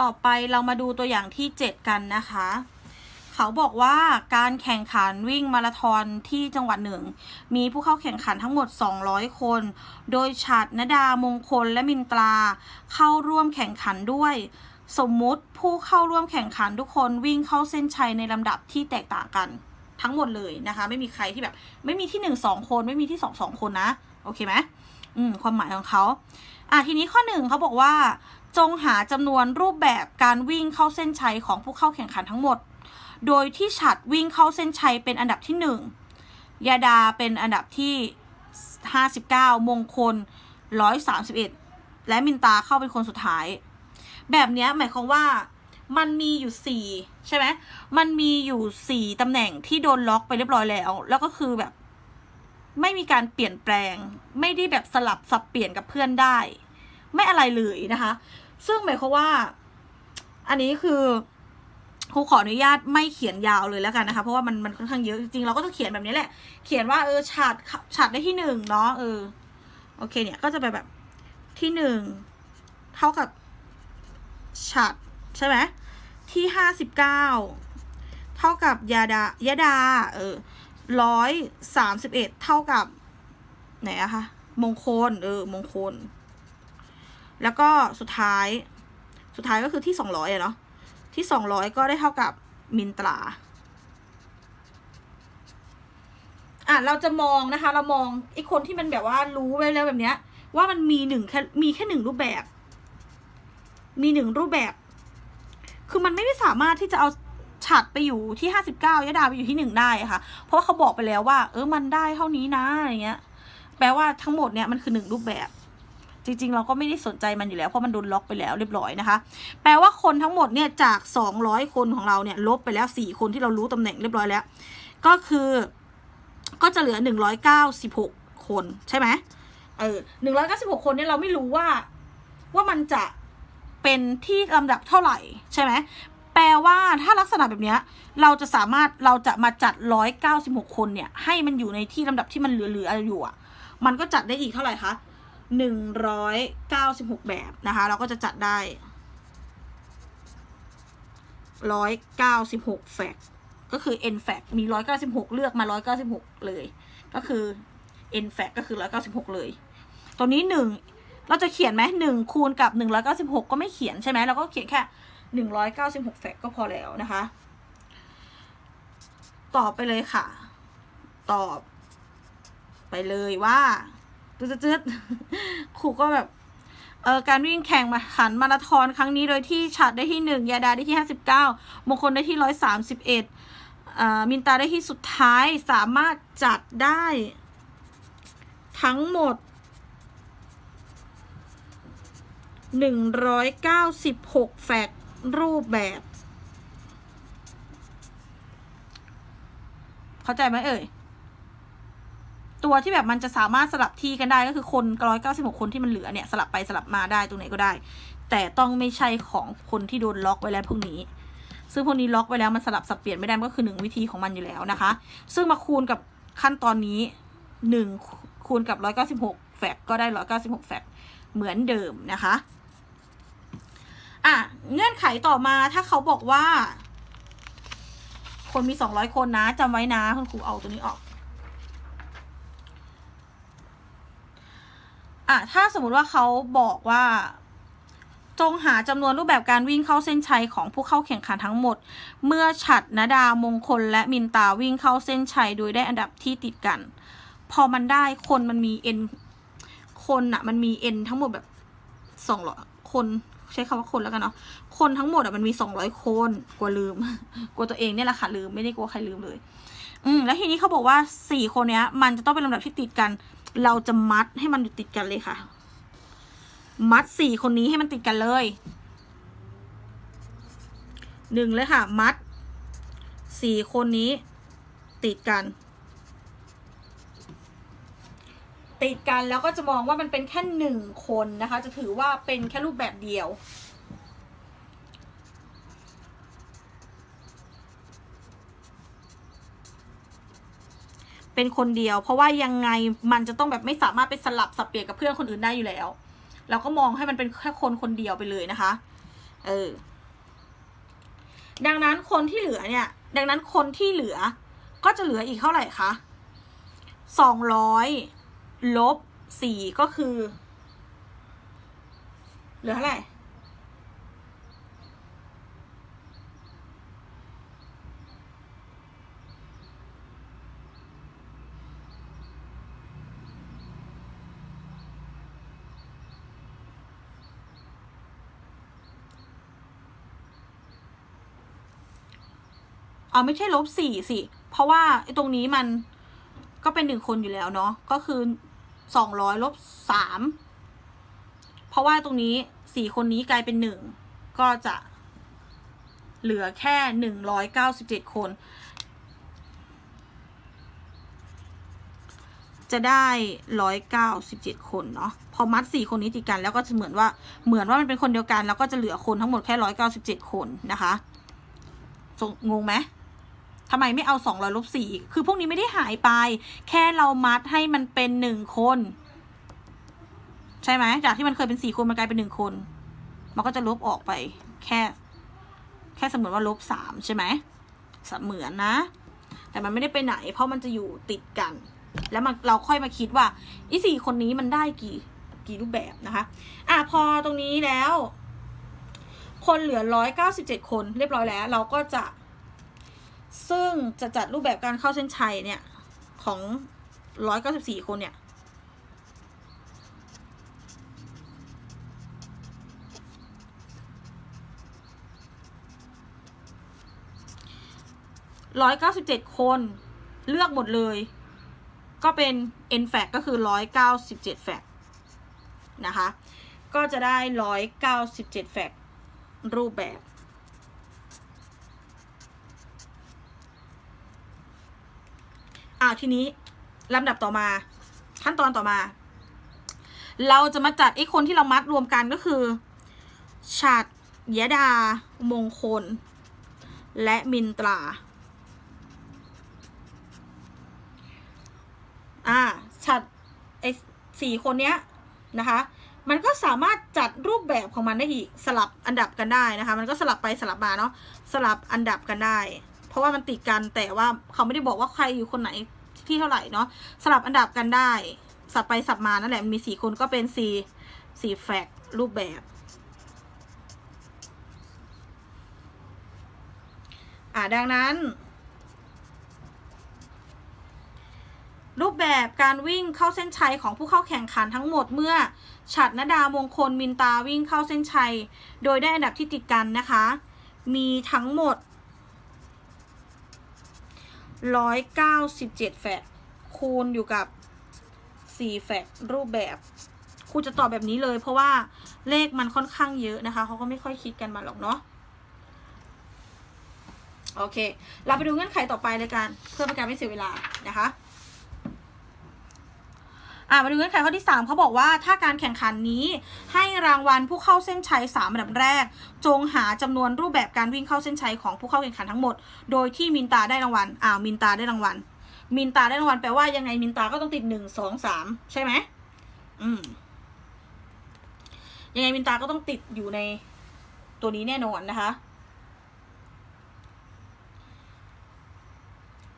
ต่อไปเรามาดูตัวอย่างที่ 7 กันนะคะ เขาบอกว่าการแข่งขันวิ่งมาราธอนที่จังหวัดหนึ่ง มีผู้เข้าแข่งขันทั้งหมด 200 คน โดยฉัดนดามงคลและมินตรา เข้าร่วมแข่งขันด้วย สมมุติผู้เข้าร่วมแข่งขันทุกคนวิ่งเข้าเส้นชัยในลำดับที่แตกต่างกันทั้งหมดเลยนะคะ ไม่มีใครที่แบบ ไม่มีที่หนึ่งสองคน ไม่มีที่สองสองคนนะ โอเคไหมอืมความหมายของเขา อะทีนี้ข้อหนึ่งเขาบอกว่า จงหาจำนวนรูปแบบการวิ่งเข้าเส้นชัยของผู้เข้าแข่งขันทั้งหมด โดยที่ฉัดวิ่งเข้าเส้นชัยเป็นอันดับที่หนึ่งยาดาเป็นอันดับที่ 59 มงคล 131 และมินตาเข้าเป็นคนสุดท้าย แบบนี้หมายความว่ามันมีอยู่สี่ใช่ไหม มันมีอยู่สี่ตำแหน่งที่โดนล็อกไปเรียบร้อยแล้ว แล้วก็คือแบบ ไม่มีการเปลี่ยนแปลง ไม่ได้แบบสลับสับเปลี่ยนกับเพื่อนได้ ไม่อะไรเลยนะคะ ซึ่งหมายความว่า อันนี้คือครูขออนุญาตไม่เขียนยาวเลยแล้วกันนะคะ เพราะว่ามันมันค่อนข้างเยอะจริงๆเราก็จะเขียนแบบนี้แหละ เขียนว่าเออฉาดฉาดได้ที่หนึ่งเนาะเออโอเคเนี่ยก็จะไปแบบที่หนึ่งเท่ากับฉัดใช่ไหมที่ห้าสิบเก้าเท่ากับยาดายาดาเออร้อยสามสิบเอ็ดเท่ากับไหนอะคะมงคลเออมงคล แล้วก็สุดท้าย สุดท้ายก็คือที่สองร้อยเนาะ ที่สองร้อยก็ได้เท่ากับมินตรา อะเราจะมองนะคะ เรามองไอ้คนที่มันแบบว่ารู้ไว้แล้วแบบเนี้ย ว่ามันมีหนึ่งแค่มีแค่หนึ่งรูปแบบ มีหนึ่งรูปแบบ คือมันไม่ได้สามารถที่จะเอาฉัดไปอยู่ที่ห้าสิบเก้ายะดาไปอยู่ที่หนึ่งได้ค่ะ เพราะว่าเขาบอกไปแล้วว่า เออมันได้เท่านี้นะอะไรเงี้ย แปลว่าทั้งหมดเนี่ยมันคือหนึ่งรูปแบบ จริงๆ เราก็ไม่ได้สนใจมันอยู่แล้ว เพราะมันโดนล็อกไปแล้วเรียบร้อยนะคะ แปลว่าคนทั้งหมดเนี่ยจากสองร้อยคนของเราเนี่ยลบไปแล้วสี่คนที่เรารู้ตำแหน่งเรียบร้อยแล้ว ก็คือก็จะเหลือหนึ่งร้อยเก้าสิบหกคนใช่ไหมเออหนึ่งร้อยเก้าสิบหกคนเนี่ยเราไม่รู้ว่าว่ามันจะเป็นที่ลำดับเท่าไหร่ใช่ไหมแปลว่าถ้าลักษณะแบบเนี้ยเราจะสามารถเราจะมาจัดร้อยเก้าสิบหกคนเนี่ยให้มันอยู่ในที่ลำดับที่มันเหลือๆอยู่อะ มันก็จัดได้อีกเท่าไหร่คะ หนึ่งร้อยเก้าสิบหกแบบนะคะ เราก็จะจัดได้ร้อยเก้าสิบหกแฟกก็คือ n fact มีร้อยเก้าสิบหกเลือกมาร้อยเก้าสิบหกเลย ก็คือ n fact ก็คือร้อยเก้าสิบหกเลยตัวนี้หนึ่งเราจะเขียนไหมหนึ่งคูณกับหนึ่งร้อยเก้าสิบหกก็ไม่เขียนใช่ไหมเราก็เขียนแค่หนึ่งร้อยเก้าสิบหกแฟกก็พอแล้วนะคะ ตอบไปเลยค่ะ ตอบไปเลยว่า จืดจืดๆครูก็แบบเออการวิ่งแข่งมาขันมาราธอนครั้งนี้โดยที่ฉัดได้ที่หนึ่งยาดาได้ที่ห้าสิบเก้ามงคลได้ที่ร้อยสามสิบเอ็ดมินตาได้ที่สุดท้ายสามารถจัดได้ ทั้งหมดหนึ่งร้อยเก้าสิบหกแฟกรูปแบบ เข้าใจไหมเอ่ย ตัวที่แบบมันจะสามารถสลับที่กันได้ก็คือคนร้อยเก้าสิบหกคนที่มันเหลือเนี่ยสลับไปสลับมาได้ตรงไหนก็ได้ แต่ต้องไม่ใช่ของคนที่โดนล็อกไว้แล้วพวกนี้ ซึ่งพวกนี้ล็อกไว้แล้วมันสลับสับเปลี่ยนไม่ได้ก็คือหนึ่งวิธีของมันอยู่แล้วนะคะ ซึ่งมาคูณกับขั้นตอนนี้หนึ่งคูณกับร้อยเก้าสิบหกแฟกก็ได้ร้อยเก้าสิบหกแฟกเหมือนเดิมนะคะอะเงื่อนไขต่อมาถ้าเขาบอกว่า คนมีสองร้อยคนนะจำไว้นะคุณครูเอาตัวนี้ออก อะถ้าสมมุติว่าเขาบอกว่าจงหาจำนวนรูปแบบการวิ่งเข้าเส้นชัยของผู้เข้าแข่งขันทั้งหมด เมื่อฉัดนดามงคลและมินตาวิ่งเข้าเส้นชัยโดยได้อันดับที่ติดกัน พอมันได้คนมันมีเอ็นคนอะมันมีเอ็นทั้งหมดแบบสองร้อยคนใช้คำว่าคนแล้วกันเนาะคนทั้งหมดอะมันมีสองร้อยคนกลัวลืม กลัวตัวเองเนี่ยแหละค่ะลืมไม่ได้กลัวใครลืมเลย อืมแล้วทีนี้เขาบอกว่าสี่คนเนี้ย มันจะต้องเป็นลำดับที่ติดกัน เราจะมัดให้มันอยู่ติดกันเลยค่ะ มัดสี่คนนี้ให้มันติดกันเลยหนึ่งเลยค่ะ มัดสี่คนนี้ ติดกัน ติดกันแล้วก็จะมองว่ามันเป็นแค่หนึ่งคนนะคะ จะถือว่าเป็นแค่รูปแบบเดียว เป็นคนเดียว เพราะว่ายังไงมันจะต้องแบบไม่สามารถไปสลับสับเปลี่ยนกับเพื่อนคนอื่นได้อยู่แล้วเราก็มองให้มันเป็นแค่คนคนเดียวไปเลยนะคะ เออ ดังนั้นคนที่เหลือเนี่ย ดังนั้นคนที่เหลือก็จะเหลืออีกเท่าไหร่คะสองร้อยลบสี่ก็คือ เหลือเท่าไหร่ เอาไม่ใช่ลบสี่สิ เพราะว่าไอ้ตรงนี้มันก็เป็นหนึ่งคนอยู่แล้วเนาะ ก็คือสองร้อยลบสาม เพราะว่าตรงนี้สี่คนนี้กลายเป็นหนึ่ง ก็จะเหลือแค่หนึ่งร้อยเก้าสิบเจ็ดคน จะได้ร้อยเก้าสิบเจ็ดคนเนาะ พอมัดสี่คนนี้ติดกันแล้วก็จะเหมือนว่า เหมือนว่ามันเป็นคนเดียวกัน แล้วก็จะเหลือคนทั้งหมดแค่ร้อยเก้าสิบเจ็ดคนนะคะ งงไหม ทำไมไม่เอาสองร้อยลบสี่คือพวกนี้ไม่ได้หายไป แค่เรามัดให้มันเป็นหนึ่งคน ใช่ไหมจากที่มันเคยเป็นสี่คนมันกลายเป็นหนึ่งคน มันก็จะลบออกไป แค่ แค่เสมือนว่าลบสามใช่ไหมเสมือนนะ แต่มันไม่ได้ไปไหน เพราะมันจะอยู่ติดกัน แล้วมันเราค่อยมาคิดว่าอีสี่คนนี้มันได้กี่กี่รูปแบบนะคะ อะพอตรงนี้แล้ว คนเหลือร้อยเก้าสิบเจ็ดคนเรียบร้อยแล้ว เราก็จะ ซึ่งจะจัดรูปแบบการเข้าเส้นชัยเนี่ย ของร้อยเก้าสิบสี่คนเนี่ย ร้อยเก้าสิบเจ็ดคนเลือกหมดเลย ก็เป็น n f a c ก็คือร้อยเก้าสิบเจ็ดแฟกนะคะ ก็จะได้ร้อยเก้าสิบเจ็ดแฟกรูปแบบ อ่าทีนี้ลำดับต่อมา ขั้นตอนต่อมา เราจะมาจัดไอ้คนที่เรามัดรวมกันก็คือฉัดยดา มงคล และมินตรา อ่าฉัดไอ้สี่คนเนี้ยนะคะ มันก็สามารถจัดรูปแบบของมันได้อีกสลับอันดับกันได้นะคะ มันก็สลับไปสลับมาเนาะสลับอันดับกันได้ เพราะว่ามันติดกันแต่ว่าเขาไม่ได้บอกว่าใครอยู่คนไหนที่เท่าไหร่เนาะสลับอันดับกันได้ สับไปสับมานั่นแหละมันมีสี่คนก็เป็นสี่สี่แฟกรูปแบบ อ่าดังนั้น รูปแบบการวิ่งเข้าเส้นชัยของผู้เข้าแข่งขันทั้งหมดเมื่อฉัดนดามงคลมินตาวิ่งเข้าเส้นชัย โดยได้อันดับที่ติดกันนะคะ มีทั้งหมด 197แฟกคูณอยู่กับ4แฟกรูปแบบครูจะตอบแบบนี้เลย เพราะว่าเลขมันค่อนข้างเยอะนะคะเขาก็ไม่ค่อยคิดกันมาหรอกเนาะโอเค เราไปดูเงื่อนไขต่อไปเลยกัน เพื่อเป็นการไม่เสียเวลานะคะ อ่ามาดูเงื่อนไขข้อที่ 3เขาบอกว่าถ้าการแข่งขันนี้ให้รางวัลผู้เข้าเส้นชัย3อันดับแรก จงหาจำนวนรูปแบบการวิ่งเข้าเส้นชัยของผู้เข้าแข่งขันทั้งหมด โดยที่มินตาได้รางวัลอ่ามินตาได้รางวัล มินตาได้รางวัลแปลว่ายังไงมินตาก็ต้องติดหนึ่งสองสามใช่ไหมอืมยังไงมินตาก็ต้องติดอยู่ในตัวนี้แน่นอนนะคะ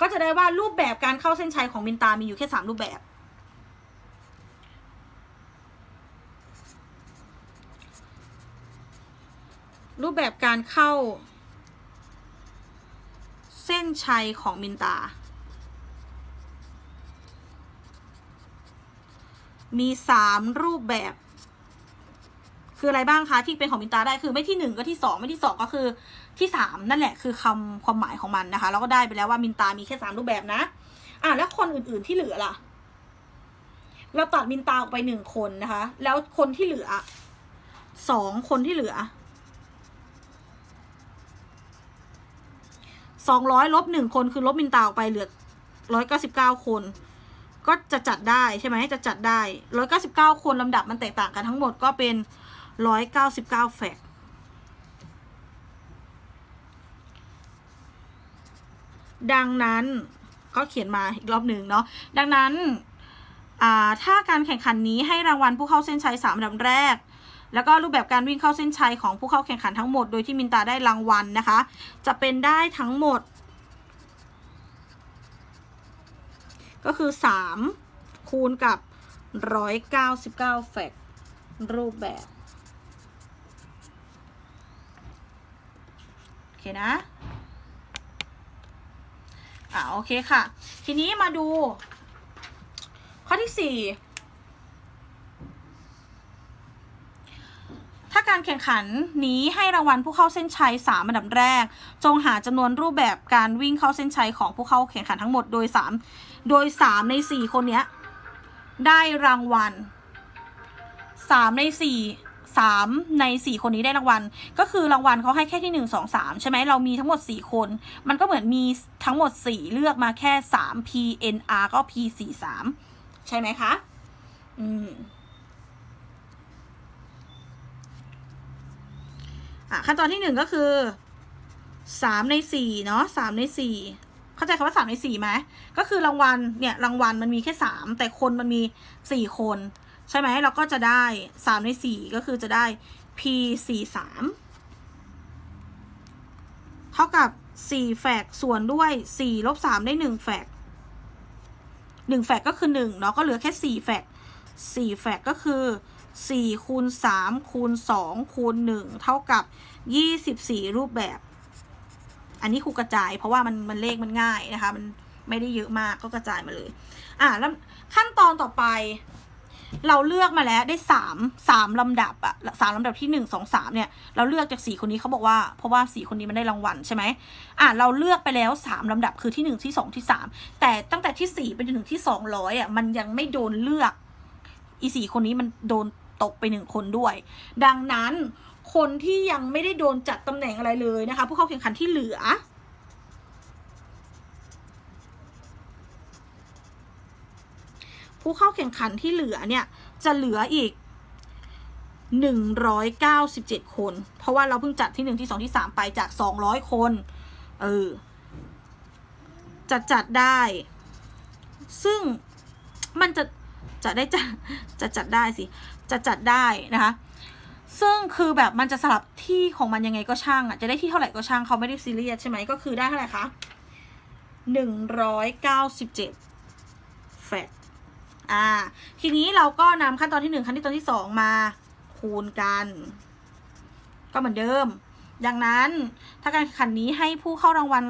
ก็จะได้ว่ารูปแบบการเข้าเส้นชัยของมินตามีอยู่แค่สามรูปแบบ รูปแบบการเข้า เส้นชัยของมินตา มีสามรูปแบบ คืออะไรบ้างคะที่เป็นของมินตาได้คือไม่ที่หนึ่งก็ที่สองไม่ที่สองก็คือที่สามนั่นแหละคือคำความหมายของมันนะคะเราก็ได้ไปแล้วว่ามินตามีแค่สามรูปแบบนะ อะแล้วคนอื่นๆที่เหลือล่ะ เราตัดมินตาออกไปหนึ่งคนนะคะ แล้วคนที่เหลือสองคนที่เหลือ สองร้อยลบหนึ่งคนคือลบมินตาออกไปเหลือร้อยเก้าสิบเก้าคน ก็จะจัดได้ใช่ไหมจะจัดได้ร้อยเก้าสิบเก้าคนลำดับมันแตกต่างกันทั้งหมดก็เป็นร้อยเก้าสิบเก้าแฟกดังนั้นก็เขียนมาอีกรอบหนึ่งเนาะดังนั้นอ่าถ้าการแข่งขันนี้ให้รางวัลผู้เข้าเส้นชัยสามอันดับแรก แล้วก็รูปแบบการวิ่งเข้าเส้นชัยของผู้เข้าแข่งขันทั้งหมด โดยที่มินตาได้รางวัลนะคะ จะเป็นได้ทั้งหมด ก็คือ 3 คูณกับ 199 แฟกรูปแบบโอเคนะอ่าโอเคค่ะ ทีนี้มาดูข้อที่ 4 ถ้าการ แข่งขันนี้ให้รางวัลผู้เข้าเส้นชัย 3 อันดับแรก จงหาจำนวนรูปแบบการวิ่งเข้าเส้นชัยของผู้เข้าแข่งขันทั้งหมดโดย 3 โดย 3 ใน 4 คนเนี้ยได้รางวัล 3 ใน 4 3 ใน 4 คนนี้ได้รางวัล ก็คือรางวัลเขาให้แค่ที่ 1 2 3 ใช่ไหมเรามีทั้งหมด 4 คน มันก็เหมือนมีทั้งหมด 4 เลือกมาแค่ 3 P N R ก็ P 4 3 ใช่ไหมคะ อืม่ะ ขั้นตอนที่หนึ่งก็คือสามในสี่เนาะสามในสี่เข้าใจคำว่าสามในสี่ไหมก็คือรางวัลเนี่ยรางวัลมันมีแค่สามแต่คนมันมีสี่คน ใช่ไหมเราก็จะได้สามในสี่ก็คือจะได้ p สี่สามเท่ากับสี่แฝกส่วนด้วยสี่ลบสามได้หนึ่งแฝกหนึ่งแฝกก็คือหนึ่งเนาะก็เหลือแค่สี่แฝกสี่แฝกก็คือ สี่คูณสามคูณสองคูณหนึ่งเท่ากับยี่สิบสี่รูปแบบ อันนี้ครูกระจาย เพราะว่ามันมันเลขมันง่ายนะคะ มันไม่ได้เยอะมากก็กระจายมาเลย อะแล้วขั้นตอนต่อไป เราเลือกมาแล้วได้สามสามลำดับอะสามลำดับที่หนึ่งสองสามเนี่ย เราเลือกจากสี่คนนี้เขาบอกว่า เพราะว่าสี่คนนี้มันได้รางวัลใช่ไหมอะเราเลือกไปแล้วสามลำดับคือที่หนึ่งที่สองที่สามแต่ตั้งแต่ที่สี่ไปจนถึงที่สองร้อยอะมันยังไม่โดนเลือก อีสี่คนนี้มันโดน ตกไปหนึ่งคนด้วย ดังนั้นคนที่ยังไม่ได้โดนจัดตำแหน่งอะไรเลยนะคะผู้เข้าแข่งขันที่เหลือผู้เข้าแข่งขันที่เหลือเนี่ยจะเหลืออีก 197 คน เพราะว่าเราเพิ่งจัดที่หนึ่งที่สองที่สามไปจาก 200 คน เออจะจัดได้ ซึ่งมันจะจะได้จะจะจัดได้สิ จะจัดได้นะคะ ซึ่งคือแบบมันจะสลับที่ของมันยังไงก็ช่างอะจะได้ที่เท่าไหร่ก็ช่างเขาไม่ได้ซีเรียสใช่ไหมก็คือได้เท่าไหร่คะหนึ่งร้อยเก้าสิบเจ็ดแฟตอ่า ทีนี้เราก็นำขั้นตอนที่หนึ่งขั้นตอนที่สองมาคูณกัน ก็เหมือนเดิม ดังนั้นถ้าการแข่งขันนี้ให้ผู้เข้ารางวัล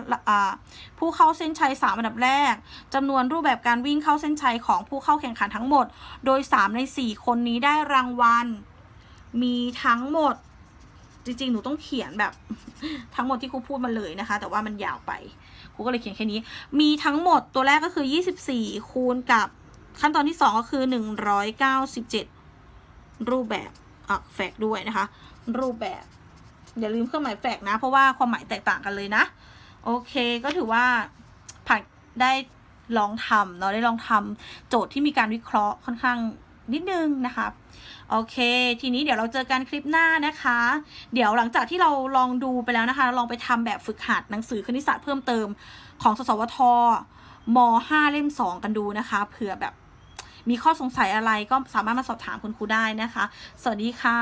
ผู้เข้าเส้นชัยสามอันดับแรกจำนวนรูปแบบการวิ่งเข้าเส้นชัยของผู้เข้าแข่งขันทั้งหมด โดยสามในสี่คนนี้ได้รางวัล มีทั้งหมด จริงๆ หนูต้องเขียนแบบ ทั้งหมดที่ครูพูดมาเลยนะคะ แต่ว่ามันยาวไปครูก็เลยเขียนแค่นี้ มีทั้งหมดตัวแรกก็คือ 24 คูณกับขั้นตอนที่ 2 ก็คือ 197 รูปแบบอะแฟกด้วยนะคะ รูปแบบ อย่าลืมเครื่องหมายแฟกนะ เพราะว่าความหมายแตกต่างกันเลยนะ โอเคก็ถือว่าผ่านได้ลองทำเนาะได้ลองทำโจทย์ที่มีการวิเคราะห์ค่อนข้างนิดนึงนะคะโอเค ทีนี้เดี๋ยวเราเจอกันคลิปหน้านะคะ เดี๋ยวหลังจากที่เราลองดูไปแล้วนะคะ ลองไปทำแบบฝึกหัดหนังสือคณิตศาสตร์เพิ่มเติมของสสวทม 5 เล่ม 2 กันดูนะคะเผื่อแบบมีข้อสงสัยอะไรก็สามารถมาสอบถามคุณครูได้นะคะ สวัสดีค่ะ